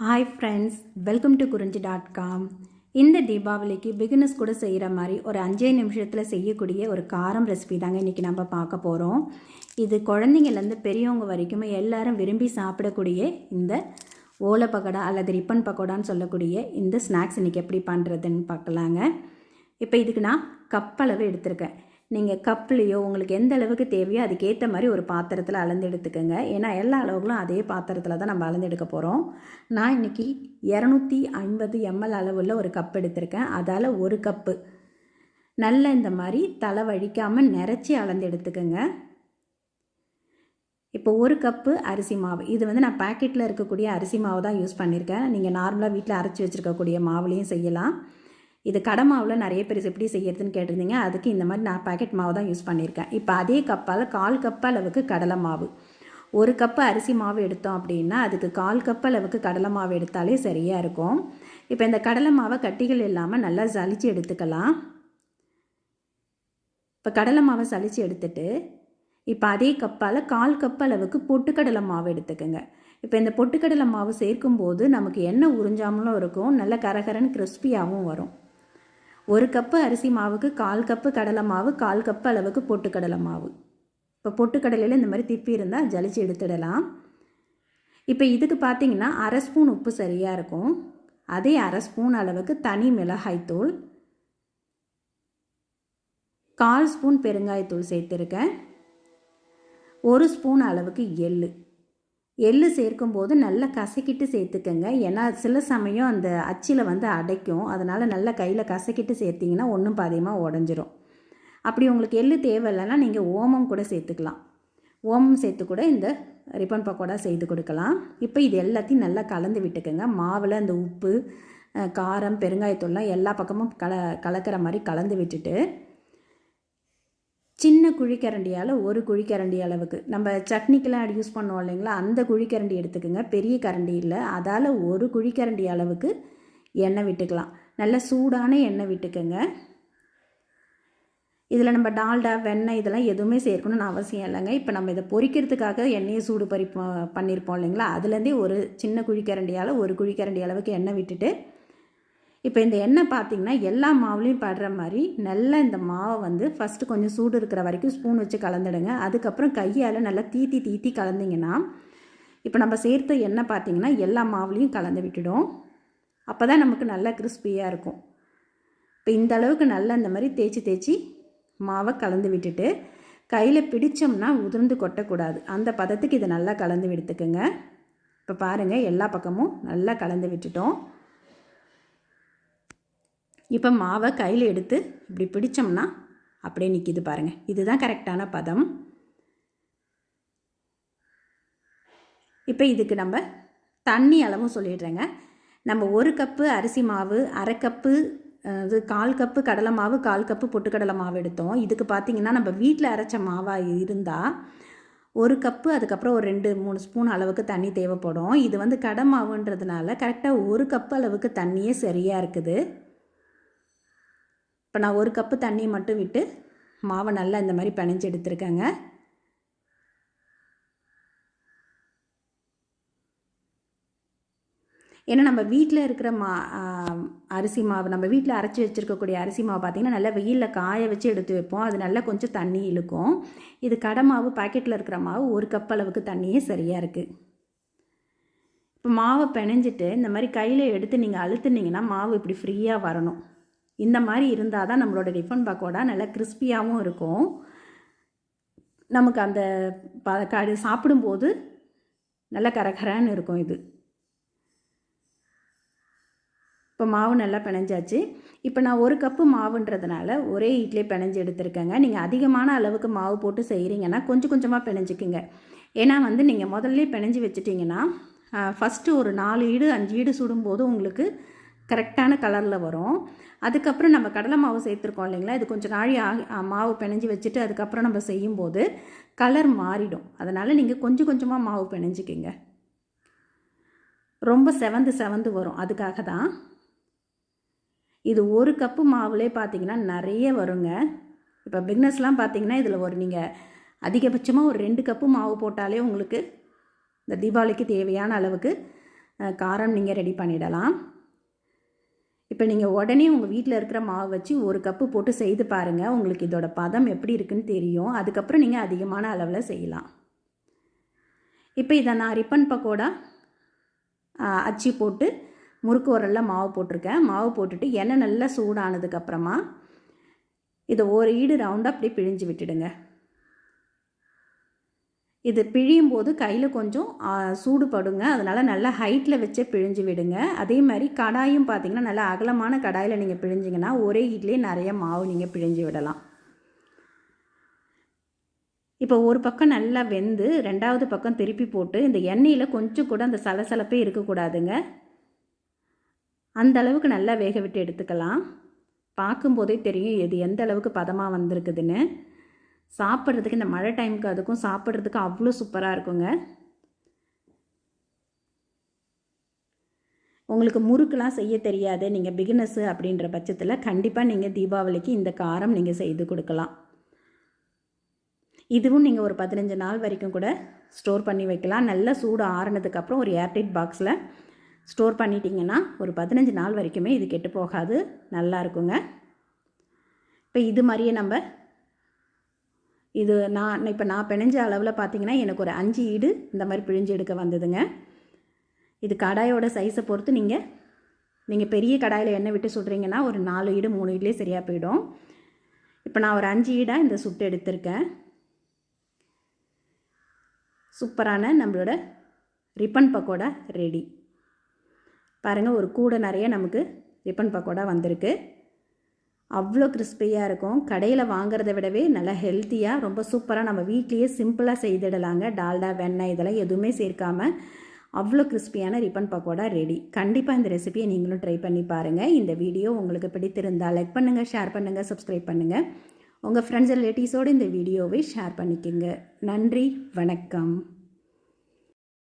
Hi friends welcome to Kurinji dot com இந்த தீபாவளிக்கு beginners கூட செய்கிற மாதிரி ஒரு அஞ்சே நிமிஷத்தில் செய்யக்கூடிய ஒரு காரம் ரெசிபி தாங்க இன்றைக்கி நம்ம பார்க்க போகிறோம் இது குழந்தைங்கள்லேருந்து பெரியவங்க வரைக்குமே எல்லாரும் விரும்பி சாப்பிடக்கூடிய இந்த ஓலை பக்கோடா அல்லது ரிப்பன் பக்கோடான்னு சொல்லக்கூடிய இந்த ஸ்நாக்ஸ் இன்றைக்கி எப்படி பண்ணுறதுன்னு பார்க்கலாங்க. இப்போ இதுக்கு நான் கப்பளவு எடுத்திருக்கேன். நீங்கள் கப்லேயோ உங்களுக்கு எந்த அளவுக்கு தேவையோ அதுக்கேற்ற மாதிரி ஒரு பாத்திரத்தில் அளந்து எடுத்துக்கோங்க. ஏன்னா எல்லா அளவுகளும் அதே பாத்திரத்தில் தான் நம்ம அளந்து எடுக்க போகிறோம் நான் இன்றைக்கி இரநூத்தி ஐம்பது எம்எல் அளவுள்ள ஒரு கப் எடுத்திருக்கேன். அதால் ஒரு கப்பு. நல்ல இந்த மாதிரி தலை வழிக்காமல் நிறச்சி அளந்து எடுத்துக்கோங்க. இப்போ ஒரு கப்பு அரிசி மாவு. இது வந்து நான் பேக்கெட்டில் இருக்கக்கூடிய அரிசி மாவு தான் யூஸ் பண்ணியிருக்கேன் நீங்கள் நார்மலாக வீட்டில் அரைச்சி வச்சுருக்கக்கூடிய மாவுலேயும் செய்யலாம். இது கடை மாவில் நிறைய பேர் எப்படி செய்யறதுன்னு கேட்டிருந்தீங்க. அதுக்கு இந்த மாதிரி நான் பேக்கெட் மாவு தான் யூஸ் பண்ணியிருக்கேன். இப்போ அதே கப்பால் கால் கப் அளவுக்கு கடலை மாவு. ஒரு கப்பு அரிசி மாவு எடுத்தோம் அப்படின்னா அதுக்கு கால் கப் அளவுக்கு கடலை மாவு எடுத்தாலே சரியாக இருக்கும். இப்போ இந்த கடலை மாவை கட்டிகள் இல்லாமல் நல்லா சலிச்சு எடுத்துக்கலாம். இப்போ கடலை மாவை சலிச்சு எடுத்துட்டு இப்போ அதே கப்பால் கால் கப் அளவுக்கு பொட்டுக்கடலை மாவு எடுத்துக்கோங்க. இப்போ இந்த பொட்டுக்கடலை மாவு சேர்க்கும்போது நமக்கு எண்ணெய் உறிஞ்சாமலும் இருக்கும். நல்ல கரகரன்னு கிறிஸ்பியாகவும் வரும். ஒரு கப்பு அரிசி மாவுக்கு கால் கப்பு கடலை மாவு கால் கப்பு அளவுக்கு பொட்டுக்கடலை மாவு. இப்போ பொட்டுக்கடலையில் இந்த மாதிரி திப்பி இருந்தால் ஜலிச்சு எடுத்துடலாம். இப்போ இதுக்கு பார்த்தீங்கன்னா அரை ஸ்பூன் உப்பு சரியாக இருக்கும். அதே அரை ஸ்பூன் அளவுக்கு தனி மிளகாய்த்தூள் கால் ஸ்பூன் பெருங்காயத்தூள் சேர்த்துருக்கேன். ஒரு ஸ்பூன் அளவுக்கு எள்ளு. எள்ளு சேர்க்கும்போது நல்லா கசக்கிட்டு சேர்த்துக்கங்க. ஏன்னா சில சமயம் அந்த அச்சில் வந்து அடைக்கும். அதனால் நல்லா கையில் கசக்கிட்டு சேர்த்திங்கன்னா ஒன்றும் பாதியமாக உடஞ்சிரும். அப்படி உங்களுக்கு எள்ளு தேவையில்லைன்னா நீங்கள் ஓமம் கூட சேர்த்துக்கலாம். ஓமம் சேர்த்து கூட இந்த ரிப்பன் பக்கோடா செய்து கொடுக்கலாம். இப்போ இது எல்லாத்தையும் நல்லா கலந்து விட்டுக்கோங்க. மாவில் அந்த உப்பு காரம் பெருங்காயத்தூள்லாம் எல்லா பக்கமும் கல கலக்கிற மாதிரி கலந்து விட்டுட்டு சின்ன குழிக்கரண்டியால் ஒரு குழிக்கரண்டி அளவுக்கு. நம்ம சட்னிக்கெலாம் யூஸ் பண்ணுவோம் இல்லைங்களா? அந்த குழிக்கரண்டி எடுத்துக்கோங்க. பெரிய கரண்டி இல்லை. அதால் ஒரு குழிக்கரண்டி அளவுக்கு எண்ணெய் விட்டுக்கலாம். நல்ல சூடான எண்ணெய் விட்டுக்கோங்க. இதில் நம்ம டால்டா வெண்ணெய் இதெல்லாம் எதுவுமே சேர்க்கணும்னு அவசியம் இல்லைங்க. இப்போ நம்ம இதை பொறிக்கிறதுக்காக எண்ணெயை சூடு பறிப்போம் பண்ணியிருப்போம் இல்லைங்களா? அதுலேருந்தே ஒரு சின்ன குழிக்கரண்டியால் ஒரு குழிக்கரண்டி அளவுக்கு எண்ணெய் விட்டுட்டு இப்போ இந்த எண்ணெய் பார்த்திங்கன்னா எல்லா மாவுலேயும் படுற மாதிரி நல்லா இந்த மாவை வந்து ஃபஸ்ட்டு கொஞ்சம் சூடு இருக்கிற வரைக்கும் ஸ்பூன் வச்சு கலந்துடுங்க. அதுக்கப்புறம் கையால் நல்லா தீத்தி தீத்தி கலந்திங்கன்னா இப்போ நம்ம சேர்த்த எண்ணெய் பார்த்திங்கன்னா எல்லா மாவுலேயும் கலந்து விட்டுடும். அப்போ தான் நமக்கு நல்லா கிறிஸ்பியாக இருக்கும். இப்போ இந்த அளவுக்கு நல்லா இந்த மாதிரி தேய்ச்சி தேய்ச்சி மாவை கலந்து விட்டுட்டு கையில் பிடிச்சோம்னா உதிர்ந்து கொட்டக்கூடாது. அந்த பதத்துக்கு இதை நல்லா கலந்து விடுத்துக்குங்க இப்போ பாருங்கள் எல்லா பக்கமும் நல்லா கலந்து விட்டுட்டோம். இப்போ மாவை கையில் எடுத்து இப்படி பிடிச்சோம்னா அப்படியே நிற்கிது பாருங்கள் இதுதான் கரெக்டான பதம். இப்போ இதுக்கு நம்ம தண்ணி அளவும் சொல்லிடுறேங்க. நம்ம ஒரு கப்பு அரிசி மாவு அரை கப்பு இது கால் கப்பு கடலை மாவு கால் கப்பு பொட்டுக்கடலை மாவு எடுத்தோம். இதுக்கு பார்த்திங்கன்னா நம்ம வீட்டில் அரைச்ச மாவாக இருந்தால் ஒரு கப்பு அதுக்கப்புறம் ஒரு ரெண்டு மூணு ஸ்பூன் அளவுக்கு தண்ணி தேவைப்படும். இது வந்து கடை மாவுன்றதுனால கரெக்டாக ஒரு கப்பு அளவுக்கு தண்ணியே சரியாக இருக்குது. இப்போ நான் ஒரு கப்பு தண்ணி மட்டும் விட்டு மாவை நல்லா இந்த மாதிரி பிணைஞ்சு எடுத்துருக்கேங்க. ஏன்னா நம்ம வீட்டில் இருக்கிற மா அரிசி மாவு நம்ம வீட்டில் அரைச்சி வச்சுருக்கக்கூடிய அரிசி மாவு பார்த்திங்கன்னா நல்லா வெயிலில் காய வச்சு எடுத்து வைப்போம். அது நல்லா கொஞ்சம் தண்ணி இழுக்கும். இது கடை மாவு பாக்கெட்டில் இருக்கிற மாவு ஒரு கப் அளவுக்கு தண்ணியே சரியாக இருக்குது இப்போ மாவை பிணைஞ்சிட்டு இந்த மாதிரி கையில் எடுத்து நீங்கள் அழுத்துனீங்கன்னா மாவு இப்படி ஃப்ரீயாக வரணும். இந்த மாதிரி இருந்தால் தான் நம்மளோட டிஃபன் பக்கோடா நல்லா கிறிஸ்பியாகவும் இருக்கும். நமக்கு அந்த ப சாப்பிடும்போது நல்ல கரகரான்னு இருக்கும் இது. இப்போ மாவு நல்லா பிணைஞ்சாச்சு. இப்போ நான் ஒரு கப்பு மாவுன்றதுனால ஒரே இட்லி பிணைஞ்சு எடுத்துருக்கேங்க. நீங்கள் அதிகமான அளவுக்கு மாவு போட்டு செய்கிறீங்கன்னா கொஞ்சம் கொஞ்சமாக பிணைஞ்சிக்குங்க. ஏன்னா வந்து நீங்கள் முதல்ல பிணைஞ்சி வச்சுட்டிங்கன்னா ஃபஸ்ட்டு ஒரு நாலு ஈடு அஞ்சு ஈடு சுடும்போது உங்களுக்கு கரெக்டான கலரில் வரும். அதுக்கப்புறம் நம்ம கடலை மாவு சேர்த்துருக்கோம் இல்லைங்களா? இது கொஞ்சம் நாழி ஆகி மாவு பிணைஞ்சி வச்சுட்டு அதுக்கப்புறம் நம்ம செய்யும்போது கலர் மாறிடும். அதனால் நீங்கள் கொஞ்சம் கொஞ்சமாக மாவு பிணைஞ்சிக்கிங்க. ரொம்ப செவந்து செவந்து வரும். அதுக்காக தான். இது ஒரு கப்பு மாவுலே பார்த்தீங்கன்னா நிறைய வருங்க. இப்போ பிக்னஸ்லாம் பார்த்தீங்கன்னா இதில் ஒரு நீங்கள் அதிகபட்சமாக ஒரு ரெண்டு கப்பு மாவு போட்டாலே உங்களுக்கு இந்த தீபாவளிக்கு தேவையான அளவுக்கு காரம் நீங்கள் ரெடி பண்ணிடலாம். இப்போ நீங்கள் உடனே உங்கள் வீட்டில் இருக்கிற மாவு வச்சு ஒரு கப்பு போட்டு செய்து பாருங்கள் உங்களுக்கு இதோட பதம் எப்படி இருக்குன்னு தெரியும். அதுக்கப்புறம் நீங்கள் அதிகமான அளவில் செய்யலாம். இப்போ இதை நான் ரிப்பன் பக்கோடா அச்சு போட்டு முறுக்கு உரலில் மாவு போட்டிருக்கேன். மாவு போட்டுட்டு எண்ணெய் நல்லா சூடானதுக்கப்புறமா இதை ஒரு ஈடு ரவுண்டாக அப்படியே பிழிஞ்சு விட்டுடுங்க. இது பிழியும் போது கையில் கொஞ்சம் சூடுபடுங்க அதனால் நல்லா ஹைட்டில் வச்சே பிழிஞ்சு விடுங்க. அதே மாதிரி கடாயும் பார்த்தீங்கன்னா நல்லா அகலமான கடாயில் நீங்கள் பிழிஞ்சிங்கன்னா ஒரே ஹீட்லேயே நிறைய மாவு நீங்கள் பிழிஞ்சு விடலாம். இப்போ ஒரு பக்கம் நல்லா வெந்து ரெண்டாவது பக்கம் திருப்பி போட்டு இந்த எண்ணெயில் கொஞ்சம் கூட அந்த சலசலப்பே இருக்கக்கூடாதுங்க. அந்த அளவுக்கு நல்லா வேக விட்டு எடுத்துக்கலாம். பார்க்கும்போதே தெரியும் இது எந்த அளவுக்கு பதமாக வந்திருக்குதுன்னு. சாப்பிட்றதுக்கு இந்த மழை டைமுக்கு அதுக்கும் சாப்பிட்றதுக்கு அவ்வளோ சூப்பராக இருக்குங்க. உங்களுக்கு முறுக்கெலாம் செய்ய தெரியாது நீங்கள் பிகினஸ்ஸு அப்படின்ற பட்சத்தில் கண்டிப்பாக நீங்கள் தீபாவளிக்கு இந்த காரம் நீங்கள் செய்து கொடுக்கலாம். இதுவும் நீங்கள் ஒரு பதினஞ்சு நாள் வரைக்கும் கூட ஸ்டோர் பண்ணி வைக்கலாம். நல்லா சூடு ஆறுனதுக்கப்புறம் ஒரு ஏர்டைட் பாக்ஸில் ஸ்டோர் பண்ணிட்டீங்கன்னா ஒரு பதினஞ்சு நாள் வரைக்குமே இது கெட்டு போகாது. நல்லா இருக்குங்க. இப்போ இது மாதிரியே நம்ம இது நான் இப்போ நான் பிணைஞ்ச அளவில் பார்த்தீங்கன்னா எனக்கு ஒரு அஞ்சு ஈடு இந்த மாதிரி பிழிஞ்சு எடுக்க வந்ததுங்க. இது கடாயோட சைஸை பொறுத்து நீங்கள் நீங்கள் பெரிய கடாயில் எண்ணெய் விட்டு சுடுறீங்கன்னா ஒரு நாலு ஈடு மூணு ஈடுலேயே சரியாக போயிடும். இப்போ நான் ஒரு அஞ்சு ஈடாக இந்த சுட்டு எடுத்திருக்கேன். சூப்பரான நம்மளோட ரிப்பன் பக்கோடா ரெடி பாருங்கள் ஒரு கூடை நிறைய நமக்கு ரிப்பன் பக்கோடா வந்திருக்கு. அவ்வளோ கிறிஸ்பியாக இருக்கும். கடையில் வாங்குறத விடவே நல்லா ஹெல்த்தியாக ரொம்ப சூப்பராக நம்ம வீட்லேயே சிம்பிளாக செய்திடலாங்க. டால்டா வெண்ணெய் இதெல்லாம் எதுவுமே சேர்க்காமல் அவ்வளோ கிறிஸ்பியான ரிப்பன் பக்கோடா ரெடி கண்டிப்பாக இந்த ரெசிபியை நீங்களும் ட்ரை பண்ணி பாருங்கள் இந்த வீடியோ உங்களுக்கு பிடித்திருந்தால் லைக் பண்ணுங்கள் ஷேர் பண்ணுங்கள் சப்ஸ்கிரைப் பண்ணுங்கள் உங்கள் ஃப்ரெண்ட்ஸ் ரிலேட்டிவ்ஸோடு இந்த வீடியோவை ஷேர் பண்ணிக்கோங்க. நன்றி வணக்கம்.